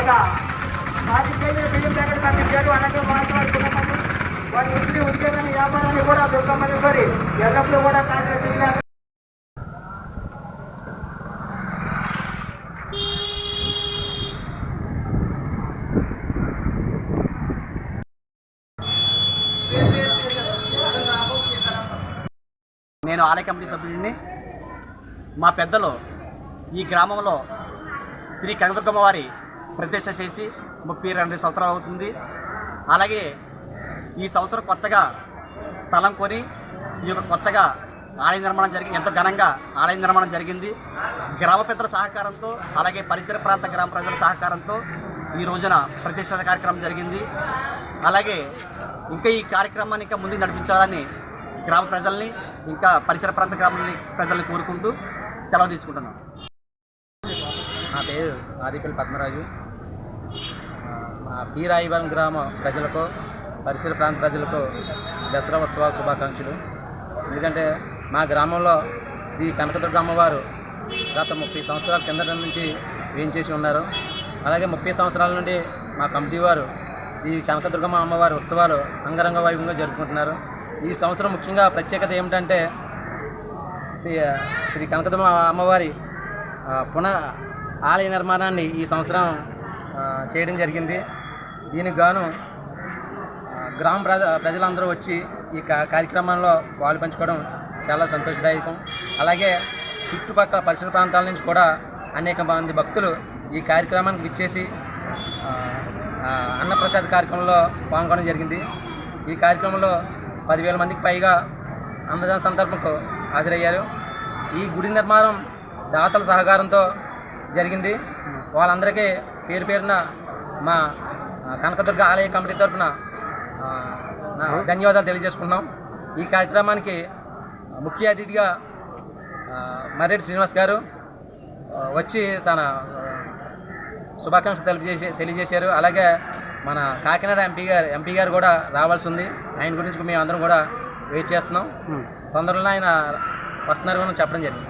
ఒక పాతి కేజీల బియ్యం అలాగే వారి ఇంటి ఉద్యోగాన్ని వ్యాపారాన్ని కూడా దుర్గమ్మేశ్వరి ఎల్లప్పుడూ కూడా కాంగ్రెస్ నేను ఆలయ కమిటీ సభ్యుడిని. మా పెద్దలు ఈ గ్రామంలో శ్రీ కనకదుర్గమ్మ వారి ప్రతిష్ట చేసి ముప్పై రెండు సంవత్సరాలు అవుతుంది. అలాగే ఈ సంవత్సరం కొత్తగా స్థలం కొని ఈ యొక్క కొత్తగా ఆలయ నిర్మాణం జరిగి ఎంతో ఘనంగా ఆలయ నిర్మాణం జరిగింది. గ్రామ పెద్దల సహకారంతో అలాగే పరిసర ప్రాంత గ్రామ ప్రజల సహకారంతో ఈ రోజున ప్రతిష్ట కార్యక్రమం జరిగింది. అలాగే ఇంకా ఈ కార్యక్రమాన్ని ఇంకా ముందుకు నడిపించాలని గ్రామ ప్రజల్ని ఇంకా పరిసర ప్రాంత గ్రామ ప్రజల్ని కోరుకుంటూ సెలవు తీసుకుంటున్నాం. నా పేరు ఆదిపల్లి పద్మరాజు. మా పీరాయివరం గ్రామ ప్రజలకు పరిసర ప్రాంత ప్రజలకు దసరా ఉత్సవాల శుభాకాంక్షలు. ఎందుకంటే మా గ్రామంలో శ్రీ కనకదుర్గ అమ్మవారు గత ముప్పై సంవత్సరాల కిందట నుంచి వేయించేసి ఉన్నారు. అలాగే ముప్పై సంవత్సరాల నుండి మా కమిటీ వారు శ్రీ కనకదుర్గమ్మ అమ్మవారి ఉత్సవాలు అంగరంగ వైభవంగా జరుపుకుంటున్నారు. ఈ సంవత్సరం ముఖ్యంగా ప్రత్యేకత ఏమిటంటే శ్రీ శ్రీ కనకదుర్గ అమ్మవారి పునః ఆలయ నిర్మాణాన్ని ఈ సంవత్సరం చేయడం జరిగింది. దీనికి గాను గ్రామ ప్రజ ప్రజలందరూ వచ్చి ఈ కార్యక్రమంలో పాలు పంచుకోవడం చాలా సంతోషదాయకం. అలాగే చుట్టుపక్కల పరిసర ప్రాంతాల నుంచి కూడా అనేక మంది భక్తులు ఈ కార్యక్రమానికి విచ్చేసి అన్నప్రసాద్ కార్యక్రమంలో పాల్గొనడం జరిగింది. ఈ కార్యక్రమంలో పదివేల మందికి పైగా అన్నదాన సందర్భంకు హాజరయ్యారు. ఈ గుడి నిర్మాణం దాతల సహకారంతో జరిగింది. వాళ్ళందరికీ పేరు పేరున మా కనకదుర్గ ఆలయ కమిటీ తరఫున ధన్యవాదాలు తెలియజేసుకుంటున్నాం. ఈ కార్యక్రమానికి ముఖ్య అతిథిగా మర్రెడ్డి శ్రీనివాస్ గారు వచ్చి తన శుభాకాంక్షలు తెలియజేసి తెలియజేశారు. అలాగే మన కాకినాడ ఎంపీ గారు ఎంపీ గారు కూడా రావాల్సి ఉంది. ఆయన గురించి మేము అందరం కూడా వెయిట్ చేస్తున్నాం. తొందరలో ఆయన వస్తున్నారు అని చెప్పడం జరిగింది.